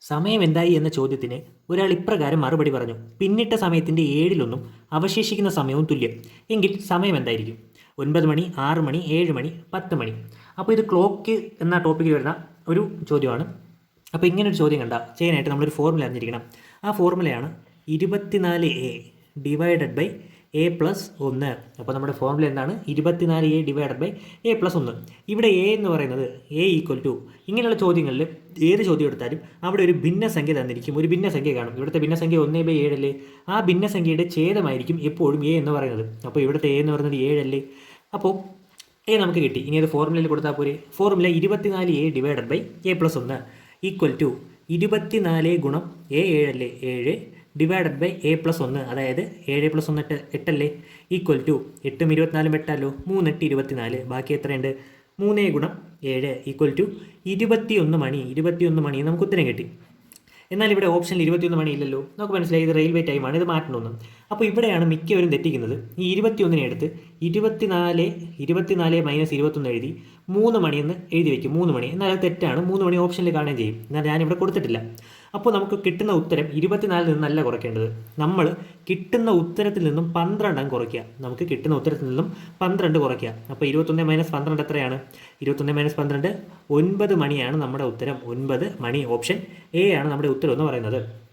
സമയം എന്തായി എന്ന ചോദ്യത്തിന് ഒരാൾ ഇപ്രകാരം മറുപടി പറഞ്ഞു. പിന്നിട്ട സമയത്തിന്റെ ഏഴിലൊന്നും അവശേഷിക്കുന്ന സമയവും തുല്യം. എങ്കിൽ സമയം എന്തായിരിക്കും? ഒൻപത് മണി ആറ് മണി ഏഴ് മണി പത്ത് മണി. അപ്പോൾ ഇത് ക്ലോക്ക് എന്ന ടോപ്പിക്കിൽ വരുന്ന ഒരു ചോദ്യമാണ്. അപ്പോൾ ഇങ്ങനൊരു ചോദ്യം കണ്ട ചെയ്യാനായിട്ട് നമ്മളൊരു ഫോർമുല അറിഞ്ഞിരിക്കണം. ആ ഫോർമുലയാണ് ഇരുപത്തിനാല് A divided by A plus ഒന്ന്. അപ്പോൾ നമ്മുടെ ഫോർമുല എന്താണ്? ഇരുപത്തിനാല് A divided by A plus ഒന്ന്. ഇവിടെ എ എന്ന് പറയുന്നത് എ ഈക്വൽ ടു ഇങ്ങനെയുള്ള ചോദ്യങ്ങളിൽ ഏത് ചോദ്യം എടുത്താലും അവിടെ ഒരു ഭിന്നസംഖ്യ തന്നിരിക്കും. ഒരു ഭിന്നസംഖ്യ കാണും. ഇവിടുത്തെ ഭിന്നസംഖ്യ ഒന്നേ ബൈ ഏഴല്ലേ ആ ഭിന്നസംഖ്യയുടെ ഛേദമായിരിക്കും എപ്പോഴും എ എന്ന് പറയുന്നത്. അപ്പോൾ ഇവിടുത്തെ എ എന്ന് പറയുന്നത് ഏഴല്ലേ അപ്പോൾ എ നമുക്ക് കിട്ടി. ഇനി അത് ഫോർമുലയിൽ കൊടുത്താൽ പോരെ. ഫോർമുല ഇരുപത്തിനാല് A divided by A plus ഒന്ന് ഈക്വൽ ടു ഇരുപത്തിനാല് ഗുണം എ ഏഴല്ലേ ഏഴ് ഡിവൈഡഡ് ബൈ എ പ്ലസ് ഒന്ന് അതായത് ഏഴ് പ്ലസ് ഒന്ന് എട്ട് എട്ടല്ലേ? ഈക്വൽ ടു എട്ടും ഇരുപത്തിനാലും എട്ടല്ലോ മൂന്നെട്ട് ഇരുപത്തിനാല്. ബാക്കി എത്രയുണ്ട്? മൂന്നേ ഗുണം ഏഴ് ഈക്വൽ ടു ഇരുപത്തിയൊന്ന് മണി. ഇരുപത്തിയൊന്ന് മണി നമുക്ക് ഉത്തരം കിട്ടി. എന്നാൽ ഇവിടെ ഓപ്ഷനിൽ ഇരുപത്തിയൊന്ന് മണി ഇല്ലല്ലോ. നമുക്ക് മനസ്സിലായി ഇത് റെയിൽവേ ടൈമാണ് ഇത് മാറ്റണമെന്ന് അപ്പോൾ ഇവിടെയാണ് മിക്കവരും തെറ്റിക്കുന്നത്. ഈ ഇരുപത്തിയൊന്നിനെ എടുത്ത് ഇരുപത്തിനാല് ഇരുപത്തിനാല് മൈനസ് ഇരുപത്തൊന്ന് എഴുതി മൂന്ന് മണിയെന്ന് എഴുതി വയ്ക്കും മൂന്ന് മണി. എന്നാൽ അത് തെറ്റാണ്. മൂന്ന് മണി ഓപ്ഷനിൽ കാണുകയും ചെയ്യും. എന്നാൽ ഞാനിവിടെ കൊടുത്തിട്ടില്ല. അപ്പോൾ നമുക്ക് കിട്ടുന്ന ഉത്തരം ഇരുപത്തിനാലിൽ നിന്നല്ല കുറയ്ക്കേണ്ടത്. നമ്മൾ കിട്ടുന്ന ഉത്തരത്തിൽ നിന്നും പന്ത്രണ്ടാണ് കുറയ്ക്കുക. നമുക്ക് കിട്ടുന്ന ഉത്തരത്തിൽ നിന്നും പന്ത്രണ്ട് കുറയ്ക്കുക. അപ്പോൾ ഇരുപത്തൊന്ന് മൈനസ് പന്ത്രണ്ട് എത്രയാണ്? ഇരുപത്തൊന്ന് മൈനസ് പന്ത്രണ്ട് ഒൻപത് മണിയാണ് നമ്മുടെ ഉത്തരം. ഒൻപത് മണി ഓപ്ഷൻ എ ആണ് നമ്മുടെ ഉത്തരം എന്ന് പറയുന്നത്.